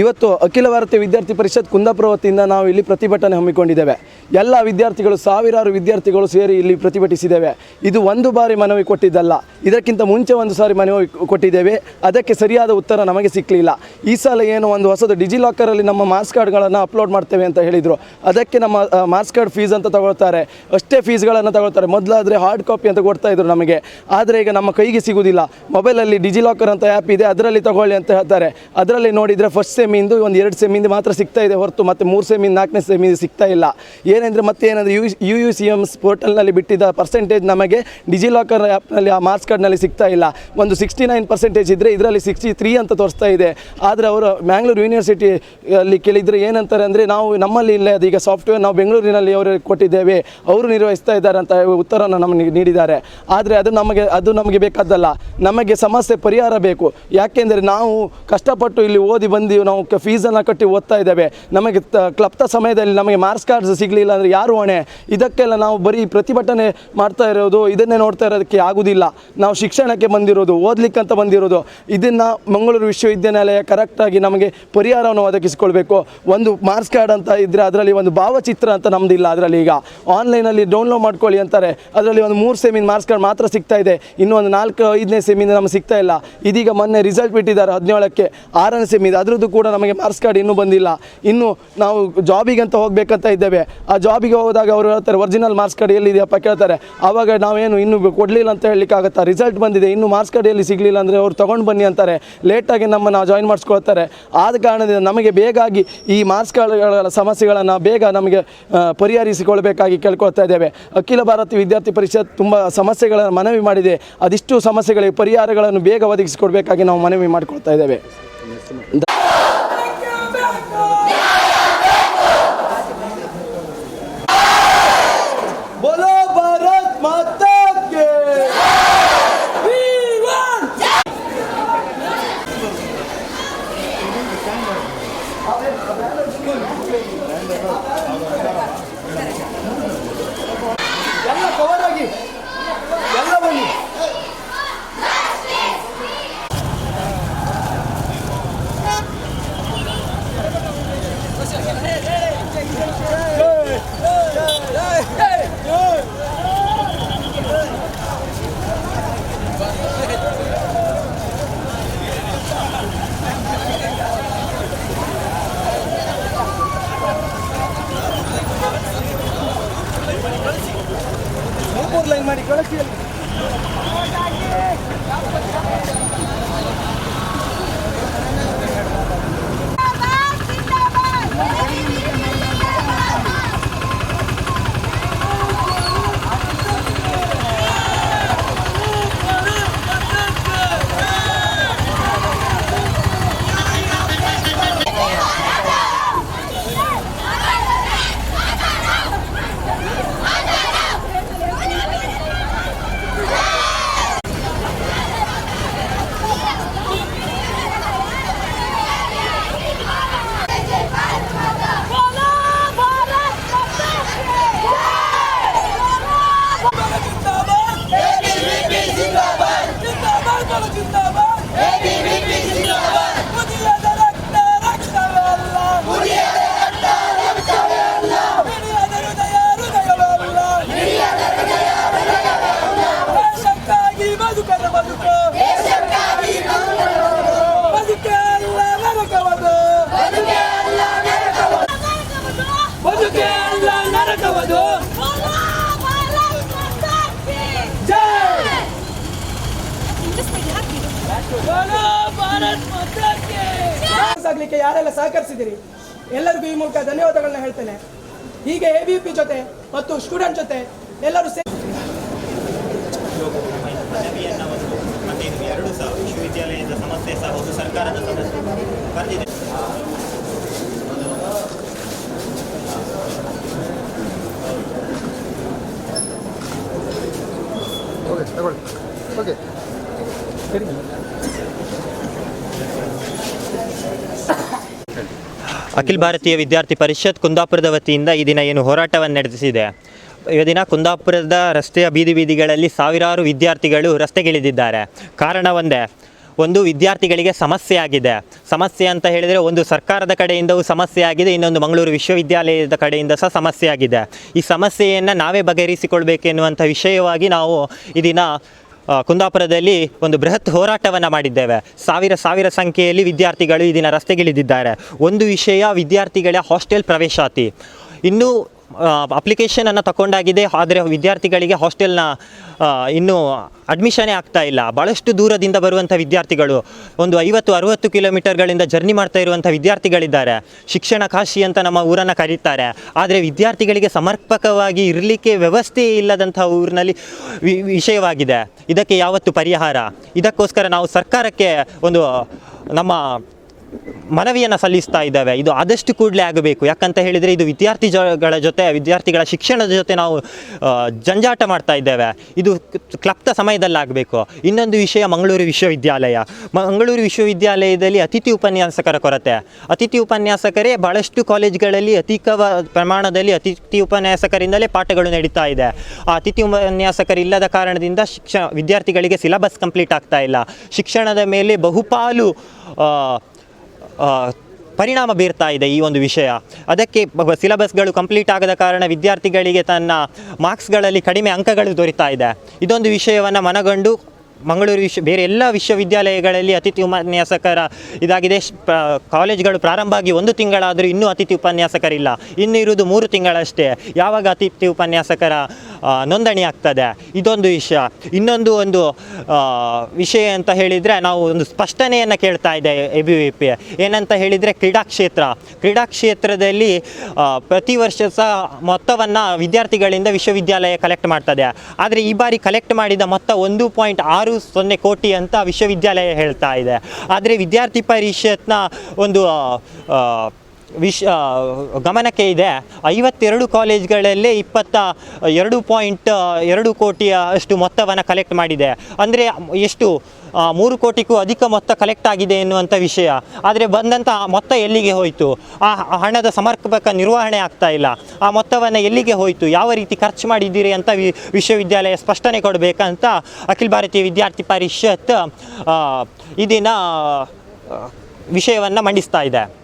ಇವತ್ತು ಅಖಿಲ ಭಾರತೀಯ ವಿದ್ಯಾರ್ಥಿ ಪರಿಷತ್ ಕುಂದಾಪುರ ವತಿಯಿಂದ ನಾವು ಇಲ್ಲಿ ಪ್ರತಿಭಟನೆ ಹಮ್ಮಿಕೊಂಡಿದ್ದೇವೆ. ಎಲ್ಲ ವಿದ್ಯಾರ್ಥಿಗಳು, ಸಾವಿರಾರು ವಿದ್ಯಾರ್ಥಿಗಳು ಸೇರಿ ಇಲ್ಲಿ ಪ್ರತಿಭಟಿಸಿದ್ದೇವೆ. ಇದು ಒಂದು ಬಾರಿ ಮನವಿ ಕೊಟ್ಟಿದ್ದಲ್ಲ. ಇದಕ್ಕಿಂತ ಮುಂಚೆ ಒಂದು ಸಾರಿ ಮನವಿ ಕೊಟ್ಟಿದ್ದೇವೆ. ಅದಕ್ಕೆ ಸರಿಯಾದ ಉತ್ತರ ನಮಗೆ ಸಿಕ್ಕಲಿಲ್ಲ ಈ ಸಲ ಏನು ಒಂದು ಹೊಸದು ಡಿಜಿಲಾಕರಲ್ಲಿ ನಮ್ಮ ಮಾರ್ಕ್ಸ್ ಕಾರ್ಡ್ಗಳನ್ನು ಅಪ್ಲೋಡ್ ಮಾಡ್ತೇವೆ ಅಂತ ಹೇಳಿದರು. ಅದಕ್ಕೆ ನಮ್ಮ ಮಾರ್ಕ್ಸ್ ಕಾರ್ಡ್ ಫೀಸ್ ಅಂತ ತಗೊಳ್ತಾರೆ. ಅಷ್ಟೇ ಫೀಸ್ಗಳನ್ನು ತಗೊಳ್ತಾರೆ. ಮೊದಲಾದರೆ ಹಾರ್ಡ್ ಕಾಪಿ ಅಂತ ಕೊಡ್ತಾ ಇದ್ರು ನಮಗೆ. ಆದರೆ ಈಗ ನಮ್ಮ ಕೈಗೆ ಸಿಗುವುದಿಲ್ಲ ಮೊಬೈಲಲ್ಲಿ ಡಿಜಿಲಾಕರ್ ಅಂತ ಆ್ಯಪ್ ಇದೆ. ಅದರಲ್ಲಿ ತಗೊಳ್ಳಿ ಅಂತ ಹೇಳ್ತಾರೆ. ಅದರಲ್ಲಿ ನೋಡಿದರೆ ಫಸ್ಟ್ ಸೆಮಿಂದು, ಒಂದು ಎರಡು ಸೆಮಿಂದು ಮಾತ್ರ ಸಿಗ್ತಾ ಇದೆ ಹೊರತು, ಮತ್ತು ಮೂರು ಸೆಮಿಂದ, ನಾಲ್ಕನೇ ಸೆಮಿಂದು ಸಿಗ್ತಾ ಇಲ್ಲ. ಏನೆಂದರೆ ಮತ್ತೆ ಏನಂದರೆ U U U, C MS ಪೋರ್ಟಲ್ನಲ್ಲಿ ಬಿಟ್ಟಿದ್ದ ಪರ್ಸೆಂಟೇಜ್ ನಮಗೆ ಡಿಜಿಲಾಕರ್ ಆ್ಯಪ್ನಲ್ಲಿ ಆ ಮಾರ್ಕ್ಸ್ ಕಾರ್ಡ್ನಲ್ಲಿ ಸಿಗ್ತಾ ಇಲ್ಲ. ಒಂದು ಸಿಕ್ಸ್ಟಿ ನೈನ್ ಪರ್ಸೆಂಟೇಜ್ ಇದ್ದರೆ ಇದರಲ್ಲಿ ಸಿಕ್ಸ್ಟಿ ತ್ರೀ ಅಂತ ತೋರಿಸ್ತಾ ಇದೆ. ಆದರೆ ಅವರು ಮ್ಯಾಂಗ್ಳೂರು ಯೂನಿವರ್ಸಿಟಿ ಅಲ್ಲಿ ಕೇಳಿದರೆ ಏನಂತಾರೆ ಅಂದರೆ, ನಾವು ನಮ್ಮಲ್ಲಿ ಇಲ್ಲ ಅದೀಗ ಸಾಫ್ಟ್ವೇರ್ ನಾವು ಬೆಂಗಳೂರಿನಲ್ಲಿ ಅವರು ಕೊಟ್ಟಿದ್ದೇವೆ, ಅವರು ನಿರ್ವಹಿಸ್ತಾ ಇದ್ದಾರೆ ಅಂತ ಉತ್ತರವನ್ನು ನಮಗೆ ನೀಡಿದ್ದಾರೆ. ಆದರೆ ಅದು ನಮಗೆ ಅದು ನಮಗೆ ಬೇಕಾದ್ದಲ್ಲ. ನಮಗೆ ಸಮಸ್ಯೆ ಪರಿಹಾರ ಬೇಕು. ಯಾಕೆಂದರೆ ನಾವು ಕಷ್ಟಪಟ್ಟು ಇಲ್ಲಿ ಓದಿ ಬಂದು ಫೀಸನ್ನು ಕಟ್ಟಿ ಓದ್ತಾ ಇದ್ದೇವೆ. ನಮಗೆ ಕ್ಲಪ್ತ ಸಮಯದಲ್ಲಿ ನಮಗೆ ಮಾರ್ಕ್ಸ್ ಕಾರ್ಡ್ಸ್ ಸಿಗಲಿಲ್ಲ ಅಂದರೆ ಯಾರು ಹೊಣೆ? ಇದಕ್ಕೆಲ್ಲ ನಾವು ಬರೀ ಪ್ರತಿಭಟನೆ ಮಾಡ್ತಾ ಇರೋದು, ಇದನ್ನೇ ನೋಡ್ತಾ ಇರೋದಕ್ಕೆ ಆಗೋದಿಲ್ಲ. ನಾವು ಶಿಕ್ಷಣಕ್ಕೆ ಬಂದಿರೋದು ಓದ್ಲಿಕ್ಕಂತ ಬಂದಿರೋದು. ಇದನ್ನು ಮಂಗಳೂರು ವಿಶ್ವವಿದ್ಯಾನಿಲಯ ಕರೆಕ್ಟಾಗಿ ನಮಗೆ ಪರಿಹಾರವನ್ನು ಒದಗಿಸ್ಕೊಳ್ಬೇಕು. ಒಂದು ಮಾರ್ಕ್ಸ್ ಕಾರ್ಡ್ ಅಂತ ಇದ್ದರೆ ಅದರಲ್ಲಿ ಒಂದು ಭಾವಚಿತ್ರ ಅಂತ ನಮ್ಮದಿಲ್ಲ ಅದರಲ್ಲಿ ಈಗ. ಆನ್ಲೈನಲ್ಲಿ ಡೌನ್ಲೋಡ್ ಮಾಡ್ಕೊಳ್ಳಿ ಅಂತಾರೆ. ಅದರಲ್ಲಿ ಒಂದು ಮೂರು ಸೆಮಿನ ಮಾರ್ಕ್ಸ್ ಕಾರ್ಡ್ ಮಾತ್ರ ಸಿಗ್ತಾ ಇದೆ. ಇನ್ನೊಂದು ಒಂದು ನಾಲ್ಕು, ಐದನೇ ಸೆಮಿಂದ ನಮಗೆ ಸಿಗ್ತಾ ಇಲ್ಲ. ಇದೀಗ ಮೊನ್ನೆ ರಿಸಲ್ಟ್ ಬಿಟ್ಟಿದ್ದಾರೆ ಹದಿನೇಳಕ್ಕೆ. ಆರನೇ ಸೆಮಿದು ಅದರದ್ದು ಕೂಡ ನಮಗೆ ಮಾರ್ಕ್ಸ್ ಕಾರ್ಡ್ ಇನ್ನೂ ಬಂದಿಲ್ಲ. ಇನ್ನು ನಾವು ಜಾಬಿಗೆ ಅಂತ ಹೋಗ್ಬೇಕಂತ ಇದ್ದೇವೆ. ಆ ಜಾಬಿಗೆ ಹೋದಾಗ ಅವರು ಹೇಳ್ತಾರೆ ಒರಿಜಿನಲ್ ಮಾರ್ಕ್ಸ್ ಕಾರ್ಡ್ ಎಲ್ಲಿದೆಯಪ್ಪ? ಕೇಳ್ತಾರೆ. ಆವಾಗ ನಾವೇನು ಇನ್ನೂ ಕೊಡಲಿಲ್ಲ ಅಂತ ಹೇಳಲಿಕ್ಕೆ ಆಗುತ್ತಾ? ರಿಸಲ್ಟ್ ಬಂದಿದೆ. ಇನ್ನು ಮಾರ್ಕ್ಸ್ ಕಾರ್ಡ್ ಎಲ್ಲಿ ಸಿಗಲಿಲ್ಲ ಅಂದರೆ ಅವ್ರು ತೊಗೊಂಡು ಬನ್ನಿ ಅಂತಾರೆ. ಲೇಟಾಗಿ ನಮ್ಮನ್ನು ಜಾಯಿನ್ ಮಾಡಿಸ್ಕೊಳ್ತಾರೆ. ಆದ ಕಾರಣದಿಂದ ನಮಗೆ ಬೇಗಾಗಿ ಈ ಮಾರ್ಕ್ಸ್ ಕಾರ್ಡ್ಗಳ ಸಮಸ್ಯೆಗಳನ್ನು ಬೇಗ ನಮಗೆ ಪರಿಹರಿಸಿಕೊಳ್ಬೇಕಾಗಿ ಕೇಳ್ಕೊಳ್ತಾ ಇದ್ದೇವೆ. ಅಖಿಲ ಭಾರತೀಯ ವಿದ್ಯಾರ್ಥಿ ಪರಿಷತ್ ತುಂಬ ಸಮಸ್ಯೆಗಳನ್ನು ಮನವಿ ಮಾಡಿದೆ. ಅದಿಷ್ಟು ಸಮಸ್ಯೆಗಳಿಗೆ ಪರಿಹಾರಗಳನ್ನು ಬೇಗ ಒದಗಿಸಿಕೊಡಬೇಕಾಗಿ ನಾವು ಮನವಿ ಮಾಡಿಕೊಳ್ತಾ ಇದ್ದೇವೆ. ಎಲ್ಲ ಕವರ್ ಆಗಿ ಎಲ್ಲ ಬನ್ನಿ ಮೂರು ಲೈನ್ ಮಾಡಿ ಕಳಿಸಿ ಆಗ್ಲಿಕ್ಕೆ ಯಾರೆಲ್ಲ ಸಹಕರಿಸಿದಿರಿ? ಎಲ್ಲರಿಗೂ ಈ ಮೂಲಕ ಧನ್ಯವಾದಗಳನ್ನ ಹೇಳ್ತೇನೆ. ಹೀಗೆ ಎ ಬಿ ಪಿ ಜೊತೆ ಮತ್ತು ಸ್ಟೂಡೆಂಟ್ ಜೊತೆ ಎಲ್ಲರೂ ಸೇರಿ ಸಮಸ್ಯೆ ಸಹ ಒಂದು ಸರ್ಕಾರದ ಸಮಸ್ಯೆ. ಬರೆದಿದೆ. ಅಖಿಲ ಭಾರತೀಯ ವಿದ್ಯಾರ್ಥಿ ಪರಿಷತ್ ಕುಂದಾಪುರದ ವತಿಯಿಂದ ಈ ದಿನ ಏನು ಹೋರಾಟವನ್ನು ನಡೆಸಿದೆ. ಈ ದಿನ ಕುಂದಾಪುರದ ರಸ್ತೆಯ ಬೀದಿ ಬೀದಿಗಳಲ್ಲಿ ಸಾವಿರಾರು ವಿದ್ಯಾರ್ಥಿಗಳು ರಸ್ತೆಗಿಳಿದಿದ್ದಾರೆ. ಕಾರಣ ಒಂದೇ, ಒಂದು ವಿದ್ಯಾರ್ಥಿಗಳಿಗೆ ಸಮಸ್ಯೆ ಆಗಿದೆ. ಸಮಸ್ಯೆ ಅಂತ ಹೇಳಿದರೆ ಒಂದು ಸರ್ಕಾರದ ಕಡೆಯಿಂದವೂ ಸಮಸ್ಯೆ ಆಗಿದೆ, ಇನ್ನೊಂದು ಮಂಗಳೂರು ವಿಶ್ವವಿದ್ಯಾಲಯದ ಕಡೆಯಿಂದ ಸಹ ಸಮಸ್ಯೆ ಆಗಿದೆ. ಈ ಸಮಸ್ಯೆಯನ್ನು ನಾವೇ ಬಗೆಹರಿಸಿಕೊಳ್ಬೇಕೆನ್ನುವಂಥ ವಿಷಯವಾಗಿ ನಾವು ಈ ದಿನ ಕುಂದಾಪುರದಲ್ಲಿ ಒಂದು ಬೃಹತ್ ಹೋರಾಟವನ್ನು ಮಾಡಿದ್ದೇವೆ. ಸಾವಿರ ಸಾವಿರ ಸಂಖ್ಯೆಯಲ್ಲಿ ವಿದ್ಯಾರ್ಥಿಗಳು ಈ ದಿನ ರಸ್ತೆಗಿಳಿದಿದ್ದಾರೆ. ಒಂದು ವಿಷಯ ವಿದ್ಯಾರ್ಥಿಗಳ ಹಾಸ್ಟೆಲ್ ಪ್ರವೇಶಾತಿ. ಇನ್ನೂ ಅಪ್ಲಿಕೇಶನನ್ನು ತಗೊಂಡಾಗಿದೆ ಆದರೆ ವಿದ್ಯಾರ್ಥಿಗಳಿಗೆ ಹಾಸ್ಟೆಲ್ನ ಇನ್ನೂ ಅಡ್ಮಿಷನೇ ಆಗ್ತಾ ಇಲ್ಲ. ಭಾಳಷ್ಟು ದೂರದಿಂದ ಬರುವಂಥ ವಿದ್ಯಾರ್ಥಿಗಳು, ಒಂದು ಐವತ್ತು, ಅರುವತ್ತು ಕಿಲೋಮೀಟರ್ಗಳಿಂದ ಜರ್ನಿ ಮಾಡ್ತಾ ಇರುವಂಥ ವಿದ್ಯಾರ್ಥಿಗಳಿದ್ದಾರೆ. ಶಿಕ್ಷಣ ಕಾಶಿ ಅಂತ ನಮ್ಮ ಊರನ್ನು ಕರೀತಾರೆ. ಆದರೆ ವಿದ್ಯಾರ್ಥಿಗಳಿಗೆ ಸಮರ್ಪಕವಾಗಿ ಇರಲಿಕ್ಕೆ ವ್ಯವಸ್ಥೆ ಇಲ್ಲದಂಥ ಊರಿನಲ್ಲಿ ವಿಷಯವಾಗಿದೆ. ಇದಕ್ಕೆ ಯಾವತ್ತು ಪರಿಹಾರ? ಇದಕ್ಕೋಸ್ಕರ ನಾವು ಸರ್ಕಾರಕ್ಕೆ ಒಂದು ನಮ್ಮ ಮನವಿಯನ್ನು ಸಲ್ಲಿಸ್ತಾ ಇದ್ದಾವೆ. ಇದು ಆದಷ್ಟು ಕೂಡಲೇ ಆಗಬೇಕು. ಯಾಕಂತ ಹೇಳಿದರೆ ಇದು ವಿದ್ಯಾರ್ಥಿಗಳ ಜೊತೆ, ವಿದ್ಯಾರ್ಥಿಗಳ ಶಿಕ್ಷಣದ ಜೊತೆ ನಾವು ಜಂಜಾಟ ಮಾಡ್ತಾ ಇದ್ದೇವೆ. ಇದು ಕ್ಲಪ್ತ ಸಮಯದಲ್ಲಾಗಬೇಕು. ಇನ್ನೊಂದು ವಿಷಯ ಮಂಗಳೂರು ವಿಶ್ವವಿದ್ಯಾಲಯ. ಮಂಗಳೂರು ವಿಶ್ವವಿದ್ಯಾಲಯದಲ್ಲಿ ಅತಿಥಿ ಉಪನ್ಯಾಸಕರ ಕೊರತೆ. ಅತಿಥಿ ಉಪನ್ಯಾಸಕರೇ ಭಾಳಷ್ಟು ಕಾಲೇಜ್ಗಳಲ್ಲಿ ಅಧಿಕ ಪ್ರಮಾಣದಲ್ಲಿ ಅತಿಥಿ ಉಪನ್ಯಾಸಕರಿಂದಲೇ ಪಾಠಗಳು ನಡೀತಾ ಇದೆ. ಆ ಅತಿಥಿ ಉಪನ್ಯಾಸಕರಿಲ್ಲದ ಕಾರಣದಿಂದ ಶಿಕ್ಷಣ, ವಿದ್ಯಾರ್ಥಿಗಳಿಗೆ ಸಿಲಬಸ್ ಕಂಪ್ಲೀಟ್ ಆಗ್ತಾ ಇಲ್ಲ. ಶಿಕ್ಷಣದ ಮೇಲೆ ಬಹುಪಾಲು ಪರಿಣಾಮ ಬೀರ್ತಾ ಇದೆ ಈ ಒಂದು ವಿಷಯ. ಅದಕ್ಕೆ ಸಿಲಬಸ್ಗಳು ಕಂಪ್ಲೀಟ್ ಆಗದ ಕಾರಣ ವಿದ್ಯಾರ್ಥಿಗಳಿಗೆ ತನ್ನ ಮಾರ್ಕ್ಸ್ಗಳಲ್ಲಿ ಕಡಿಮೆ ಅಂಕಗಳು ದೊರೀತಾ ಇದೆ. ಇದೊಂದು ವಿಷಯವನ್ನು ಮನಗಂಡು ಮಂಗಳೂರು ವಿಶ್ವ, ಬೇರೆ ಎಲ್ಲ ವಿಶ್ವವಿದ್ಯಾಲಯಗಳಲ್ಲಿ ಅತಿಥಿ ಉಪನ್ಯಾಸಕರ ಇದಾಗಿದೆ. ಕಾಲೇಜ್ಗಳು ಪ್ರಾರಂಭ ಆಗಿ ಒಂದು ತಿಂಗಳಾದರೂ ಇನ್ನೂ ಅತಿಥಿ ಉಪನ್ಯಾಸಕರಿಲ್ಲ. ಇನ್ನು ಇರುವುದು ಮೂರು ತಿಂಗಳಷ್ಟೇ. ಯಾವಾಗ ಅತಿಥಿ ಉಪನ್ಯಾಸಕರ ನೋಂದಣಿ ಆಗ್ತದೆ. ಇದೊಂದು ವಿಷಯ. ಇನ್ನೊಂದು ಒಂದು ವಿಷಯ ಅಂತ ಹೇಳಿದರೆ ನಾವು ಒಂದು ಸ್ಪಷ್ಟನೆಯನ್ನು ಕೇಳ್ತಾ ಇದೆ ಎ ಬಿ ವಿ ಪಿ ಏನಂತ ಹೇಳಿದರೆ ಕ್ರೀಡಾಕ್ಷೇತ್ರ ಕ್ಷೇತ್ರ. ಕ್ರೀಡಾ ಕ್ಷೇತ್ರದಲ್ಲಿ ಪ್ರತಿ ವರ್ಷ ಸಹ ಮೊತ್ತವನ್ನು ವಿದ್ಯಾರ್ಥಿಗಳಿಂದ ವಿಶ್ವವಿದ್ಯಾಲಯ ಕಲೆಕ್ಟ್ ಮಾಡ್ತದೆ. ಆದರೆ ಈ ಬಾರಿ ಕಲೆಕ್ಟ್ ಮಾಡಿದ ಮೊತ್ತ ಒಂದು ಪಾಯಿಂಟ್ ಆರು ಸೊನ್ನೆ ಕೋಟಿ ಅಂತ ವಿಶ್ವವಿದ್ಯಾಲಯ ಹೇಳ್ತಾ ಇದೆ. ಆದರೆ ವಿದ್ಯಾರ್ಥಿ ಪರಿಷತ್ನ ಒಂದು ವಿಶ್ ಗಮನಕ್ಕೆ ಇದೆ. ಐವತ್ತೆರಡು ಕಾಲೇಜ್ಗಳಲ್ಲೇ ಇಪ್ಪತ್ತ ಎರಡು ಪಾಯಿಂಟ್ ಎರಡು ಕೋಟಿಯ ಅಷ್ಟು ಮೊತ್ತವನ್ನು ಕಲೆಕ್ಟ್ ಮಾಡಿದೆ. ಅಂದರೆ ಎಷ್ಟು? ಮೂರು ಕೋಟಿಗೂ ಅಧಿಕ ಮೊತ್ತ ಕಲೆಕ್ಟ್ ಆಗಿದೆ ಎನ್ನುವಂಥ ವಿಷಯ. ಆದರೆ ಬಂದಂಥ ಮೊತ್ತ ಎಲ್ಲಿಗೆ ಹೋಯಿತು? ಆ ಹಣದ ಸಮರ್ಪಕ ನಿರ್ವಹಣೆ ಆಗ್ತಾ ಇಲ್ಲ. ಆ ಮೊತ್ತವನ್ನು ಎಲ್ಲಿಗೆ ಹೋಯಿತು? ಯಾವ ರೀತಿ ಖರ್ಚು ಮಾಡಿದ್ದೀರಿ ಅಂತ ವಿ, ವಿಶ್ವವಿದ್ಯಾಲಯ ಸ್ಪಷ್ಟನೆ ಕೊಡಬೇಕಂತ ಅಖಿಲ ಭಾರತೀಯ ವಿದ್ಯಾರ್ಥಿ ಪರಿಷತ್ ಇದನ್ನು ವಿಷಯವನ್ನು ಮಂಡಿಸ್ತಾ ಇದೆ.